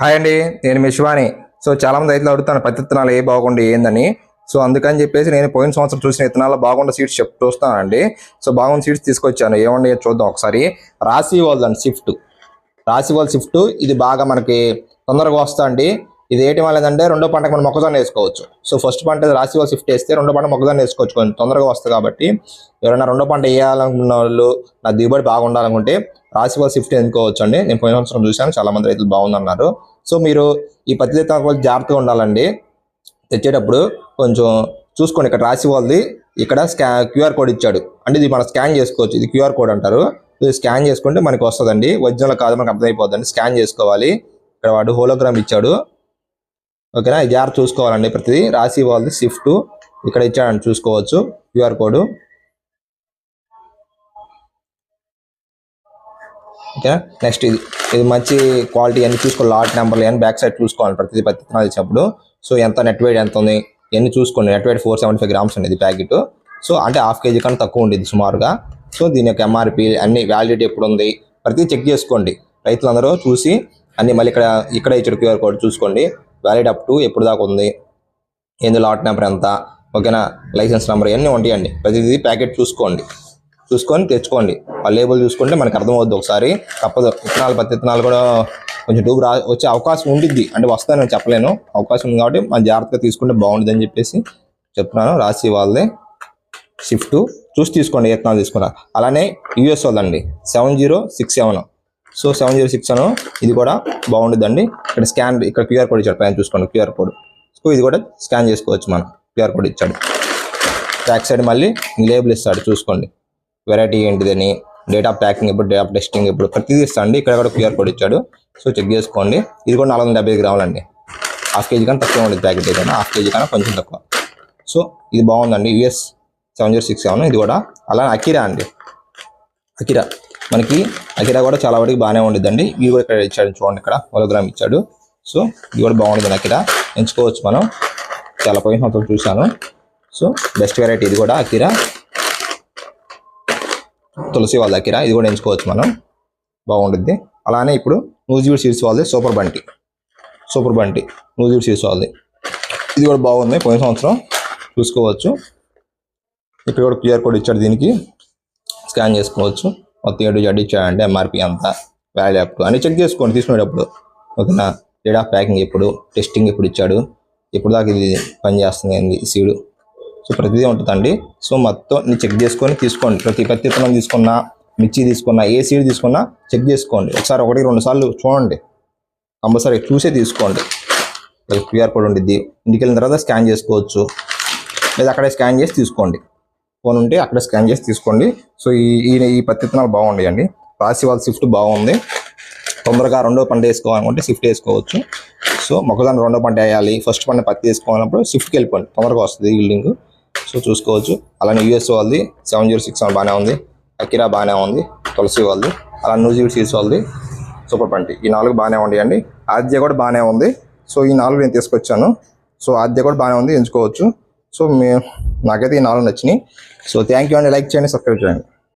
Hi అండి నేను మీ Shivani. So చాలా మంది రైతులు అడుగుతాను పత్తి విత్తనాలు ఏ బాగుండి ఏందని. సో అందుకని చెప్పేసి నేను పోయిన సంవత్సరం చూసిన విత్తనాలు బాగుండే సీడ్స్ చెప్ చూస్తానండి సో బాగుండే సీడ్స్ తీసుకొచ్చాను. ఏమండి చూద్దాం ఒకసారి. రాశి వాళ్ళండి షిఫ్ట్ రాశి వాళ్ళ షిఫ్ట్ ఇది బాగా మనకి తొందరగా వస్తా అండి ఇది ఏంటి వల్ల రెండో పంటకు మనం మొక్కజొన్న వేసుకోవచ్చు. సో ఫస్ట్ పంట రాశి వాళ్ళ షిఫ్ట్ వేస్తే రెండో పంట మొక్కజొన్న వేసుకోవచ్చు. కొంచెం తొందరగా వస్తుంది కాబట్టి ఎవరైనా రెండో పంట వేయాలనుకున్న వాళ్ళు నా దిగుబడి బాగుండాలనుకుంటే రాశి వాళ్ళ షిఫ్ట్ ఎన్నుకోవచ్చు అండి? నేను పోయిన సంవత్సరం చూశాను చాలా మంది రైతులు బాగుందన్నారు. సో మీరు ఈ పత్తి విత్తనాల జాగ్రత్తగా ఉండాలండి. తెచ్చేటప్పుడు కొంచెం చూసుకోండి ఇక్కడ రాసి వాళ్ళది ఇక్కడ స్కా క్యూఆర్ కోడ్ ఇచ్చాడు. అంటే ఇది మనం స్కాన్ చేసుకోవచ్చు ఇది క్యూఆర్ కోడ్ అంటారు. ఇది స్కాన్ చేసుకుంటే మనకి వస్తుందండి. ఒరిజినల్ కాదు మనకు అర్థమైపోద్దండి. స్కాన్ చేసుకోవాలి. ఇక్కడ వాడు హోలోగ్రామ్ ఇచ్చాడు. ఓకేనా? ఇది జాగ్రత్త చూసుకోవాలండి ప్రతిదీ. రాసి వాళ్ళది షిఫ్ట్. ఇక్కడ ఇచ్చాడని చూసుకోవచ్చు. QR code. ఓకేనా? నెక్స్ట్ ఇది. ఇది మంచి క్వాలిటీ అన్ని చూసుకోవాలి. లాట్ నెంబర్లు అని బ్యాక్ సైడ్ చూసుకోవాలి ప్రతిదీ పత్తి ఇచ్చినప్పుడు. సో ఎంత నెట్ వెయిట్ ఎంత ఉంది? ఇవన్నీ చూసుకోండి. Net weight four seventy five grams ఉంది ఇది ప్యాకెట్. సో అంటే హాఫ్ కేజీ కన్నా తక్కువ ఉండేది సుమారుగా. సో దీని యొక్క ఎంఆర్పి అన్ని వ్యాలిడిటీ ఎప్పుడు ఉంది? ప్రతిదీ చెక్ చేసుకోండి. రైతులందరూ చూసి అన్ని మళ్ళీ ఇక్కడ ఇక్కడ ఇచ్చాడు క్యూఆర్ కోడ్ చూసుకోండి. వ్యాలిడ్ అప్ టు ఎప్పుడు దాకా ఉంది ఏంది లాట్ నెంబర్ ఎంత ఓకేనా లైసెన్స్ నెంబర్ ఇవన్నీ ఉంటాయండి. ప్రతిదీ ప్యాకెట్ చూసుకోండి. చూసుకొని తెచ్చుకోండి. ఆ లేబుల్ చూసుకుంటే మనకు అర్థమవుద్ది ఒకసారి. తప్పదు. విత్తనాలు పత్తి విత్తనాలు కూడా కొంచెం డూబు రా వచ్చే అవకాశం ఉండిద్ది. అంటే వస్తానని నేను చెప్పలేను. అవకాశం ఉంది కాబట్టి మనం జాగ్రత్తగా తీసుకుంటే బాగుంటుంది అని చెప్పేసి చెప్తున్నాను. రాసి వాళ్ళది. షిఫ్ట్ చూసి తీసుకోండి విత్తనాలు తీసుకున్నా. అలానే యూఎస్ వాళ్ళండి seven zero six seven so seven zero six seven ఇది కూడా బాగుంటుందండి ఇక్కడ స్కాన్ ఇక్కడ క్యూఆర్ కోడ్ ఇచ్చాడు. పైన చూసుకోండి క్యూఆర్ కోడ్ సో ఇది కూడా స్కాన్ చేసుకోవచ్చు మనం. క్యూఆర్ కోడ్ ఇచ్చాడు. బ్యాక్ సైడ్ మళ్ళీ లేబుల్ ఇస్తాడు. చూసుకోండి. వెరైటీ ఏంటిదని డేట్ ఆఫ్ ప్యాకింగ్ ఎప్పుడు డేట్ ఆఫ్ టెస్టింగ్ ఎప్పుడు ప్రతిదీ ఇస్తాండి ఇక్కడ కూడా క్యూఆర్ కోడ్ ఇచ్చాడు. సో చెక్ చేసుకోండి. ఇది కూడా నాలుగు వందల డెబ్బై గ్రాములండి హాఫ్ కేజీ కన్నా తక్కువ ఉండేది ప్యాకెట్ ఏదైనా హాఫ్ కేజీ కన్నా కొంచెం తక్కువ. సో ఇది బాగుందండి. US seven zero six seven ఇది కూడా. అలానే అకిరా అండి. అకిరా మనకి అకిరా కూడా చాలా వాటికి బాగానే ఉండేదండి ఇవి కూడా ఇక్కడ ఇచ్చాడు చూడండి ఇక్కడ హోలోగ్రామ్ ఇచ్చాడు. సో ఇది కూడా బాగుంటుంది అకిరా. ఎంచుకోవచ్చు మనం. చాలా పోయిన సంవత్సరం చూశాను. సో బెస్ట్ వెరైటీ ఇది కూడా అకిరా. తులసి వాళ్ళ దగ్గర ఇది కూడా ఎంచుకోవచ్చు మనం. బాగుంటుంది అలానే ఇప్పుడు నూజివీడ్ సీడ్స్ వాళ్ళది super Bunty. Super Bunty. Nuziveedu seeds వాళ్ళది. ఇది కూడా బాగుంది. పోయిన సంవత్సరం చూసుకోవచ్చు. ఇక్కడ కూడా క్యూఆర్ కోడ్ ఇచ్చాడు దీనికి. స్కాన్ చేసుకోవచ్చు. మొత్తం ఏడు జడ్ ఇచ్చాడంటే ఎంఆర్పి అంతా వాల్యూ అప్ అన్ని చెక్ చేసుకోండి తీసుకునేటప్పుడు. ఓకేనా? డేట్ ఆఫ్ ప్యాకింగ్ ఎప్పుడు? టెస్టింగ్ ఎప్పుడు ఇచ్చాడు? ఎప్పుడు దాకా ఇది పనిచేస్తుంది సీడు సో ప్రతిదీ ఉంటుందండి. సో మొత్తం చెక్ చేసుకొని తీసుకోండి. ప్రతి పత్తి విత్తనం తీసుకున్నా మిర్చి తీసుకున్నా ఏ సీడ్ తీసుకున్నా చెక్ చేసుకోండి. ఒకసారి ఒకటి రెండు సార్లు చూడండి. కంపల్సరీ చూసే తీసుకోండి. క్యూఆర్ కోడ్ ఉండిద్ది. ఇంటికి వెళ్ళిన తర్వాత స్కాన్ చేసుకోవచ్చు. లేదా అక్కడే స్కాన్ చేసి తీసుకోండి. ఫోన్ ఉంటే అక్కడే స్కాన్ చేసి తీసుకోండి. సో ఈ ఈ- ఈ పత్తి విత్తనాలు బాగుండేయండి రాసి వాళ్ళ స్విఫ్ట్ బాగుంది. తొందరగా రెండో పంట వేసుకోవాలనుకుంటే స్విఫ్ట్ వేసుకోవచ్చు. సో మొక్కజొన్న రెండో పంట వేయాలి. ఫస్ట్ పంట పత్తి వేసుకోవాలన్నప్పుడు స్విఫ్ట్కి వెళ్ళిపోండి. తొందరగా వస్తుంది బిల్డింగ్. సో చూసుకోవచ్చు. అలానే యూఎస్ వాళ్ళది సెవెన్ జీరో సిక్స్ బాగానే ఉంది. అకిరా బాగానే ఉంది. తులసి వాళ్ళది. అలా న్యూజివీడ్ సీడ్స్ వాళ్ళది. సూపర్ పంటి. ఈ నాలుగు బాగానే ఉండేయండి ఆద్య కూడా బాగానే ఉంది. సో ఈ నాలుగు నేను తీసుకొచ్చాను. సో ఆద్య కూడా బాగానే ఉంది. ఎంచుకోవచ్చు. సో మే నాకైతే ఈ నాలుగు నచ్చినాయి. సో థ్యాంక్ యూ అండి. లైక్ చేయండి సబ్స్క్రైబ్ చేయండి.